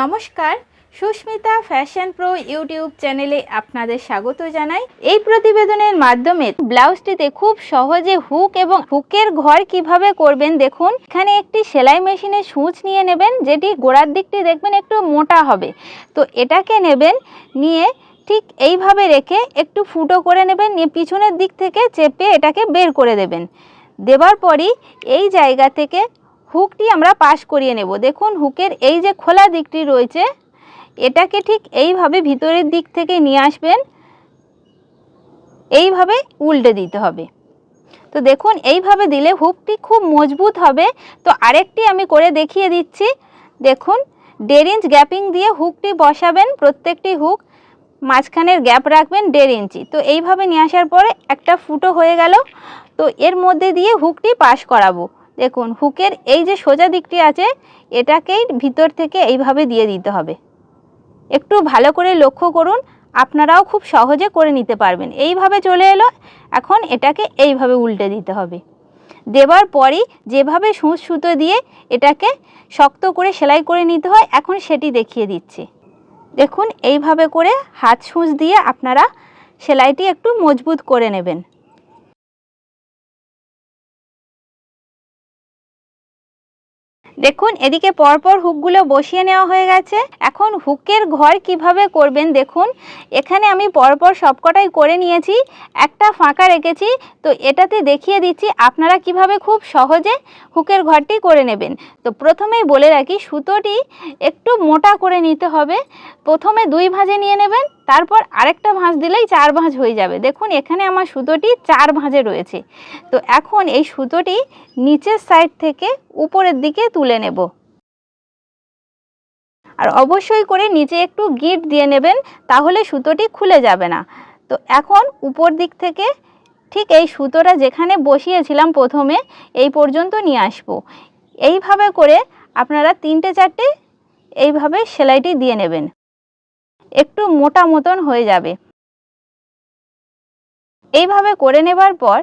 নমস্কার, Susmita fashion pro YouTube চ্যানেলে আপনাদের স্বাগত জানাই। এই প্রতিবেদনের মাধ্যমে ব্লাউজটিতে খুব সহজে হুক এবং হুকের ঘর কীভাবে করবেন দেখুন। এখানে একটি সেলাই মেশিনে সূচ নিয়ে নেবেন, যেটি গোড়ার দিকটি দেখবেন একটু মোটা হবে। তো এটাকে নেবেন, নিয়ে ঠিক এইভাবে রেখে একটু ফুটো করে নেবেন, নিয়ে পিছনের দিক থেকে চেপে এটাকে বের করে দেবেন। দেওয়ার পরই এই জায়গা থেকে হুকটি আমরা পাশ করিয়ে নেব। দেখুন, হুকের এই যে খোলা দিকটি রয়েছে, এটাকে ঠিক এইভাবে ভিতরের দিক থেকে নিয়ে আসবেন। এইভাবে উল্টে দিতে হবে। তো দেখুন, এইভাবে দিলে হুকটি খুব মজবুত হবে। তো আরেকটি আমি করে দেখিয়ে দিচ্ছি। দেখুন, দেড় ইঞ্চ গ্যাপিং দিয়ে হুকটি বসাবেন, প্রত্যেকটি হুক মাঝখানের গ্যাপ রাখবেন দেড় ইঞ্চি। তো এইভাবে নিয়ে আসার পরে একটা ফুটো হয়ে গেল। তো এর মধ্যে দিয়ে হুকটি পাশ করাবো। দেখুন, হুকের এই যে সোজা দিকটি আছে, এটাকেই ভিতর থেকে এইভাবে দিয়ে দিতে হবে। একটু ভালো করে লক্ষ্য করুন, আপনারাও খুব সহজে করে নিতে পারবেন। এইভাবে চলে এলো, এখন এটাকে এইভাবে উল্টে দিতে হবে। দেওয়ার পরই যেভাবে সূচ সুতো দিয়ে এটাকে শক্ত করে সেলাই করে নিতে হয়, এখন সেটি দেখিয়ে দিচ্ছি। দেখুন, এইভাবে করে হাত সূচ দিয়ে আপনারা সেলাইটি একটু মজবুত করে নেবেন। দেখুন, এদিকে পরপর হুকগুলো বসিয়ে নেওয়া হয়ে গেছে। এখন হুকের ঘর কীভাবে করবেন দেখুন। এখানে আমি পরপর সবকটাই করে নিয়েছি, একটা ফাঁকা রেখেছি। তো এটাতে দেখিয়ে দিচ্ছি, আপনারা কীভাবে খুব সহজে হুকের ঘরটি করে নেবেন। তো প্রথমেই বলে রাখি, সুতোটি একটু মোটা করে নিতে হবে। প্রথমে দুই ভাঁজে নিয়ে নেবেন তারপর আরেকটা ভাঁজ দিলেই চার ভাঁজ হয়ে যাবে। দেখুন, এখানে আমার সুতোটি চার ভাঁজে রয়েছে। তো এখন এই সুতোটি নিচের সাইড থেকে উপরের দিকে তুলে নেব। আর অবশ্যই করে নিচে একটু গিট দিয়ে নেবেন, তাহলে সুতোটি খুলে যাবে না। তো এখন উপর দিক থেকে ঠিক এই সুতোটা যেখানে বসিয়েছিলাম প্রথমে, এই পর্যন্ত নিয়ে আসব। এইভাবে করে আপনারা তিনটে চারটে এইভাবে সেলাইটি দিয়ে নেবেন। একটু মোটা মতন হয়ে যাবে। এইভাবে করে নেবার পর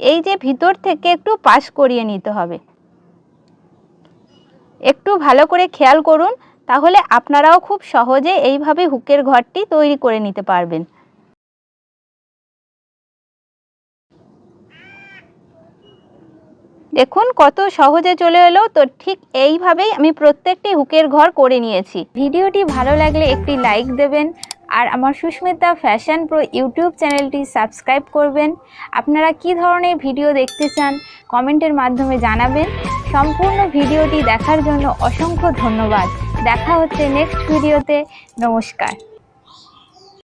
এই যে ভিতর থেকে একটু পাশ করিয়ে নিতে হবে। একটু ভালো করে খেয়াল করুন, তাহলে আপনারাও খুব সহজে এইভাবে হুকের ঘরটি তৈরি করে নিতে পারবেন। দেখুন কত সহজে চলে এলো। তো ঠিক এইভাবেই আমি প্রত্যেকটি হুকের ঘর করে নিয়েছি। ভিডিওটি ভালো লাগলে একটি লাইক দেবেন আর আমার সুস্মিতা ফ্যাশন প্রো ইউটিউব চ্যানেলটি সাবস্ক্রাইব করবেন। আপনারা কি ধরনের ভিডিও দেখতে চান কমেন্টের মাধ্যমে জানাবেন। সম্পূর্ণ ভিডিওটি দেখার জন্য অসংখ্য ধন্যবাদ। দেখা হচ্ছে নেক্সট ভিডিওতে নমস্কার।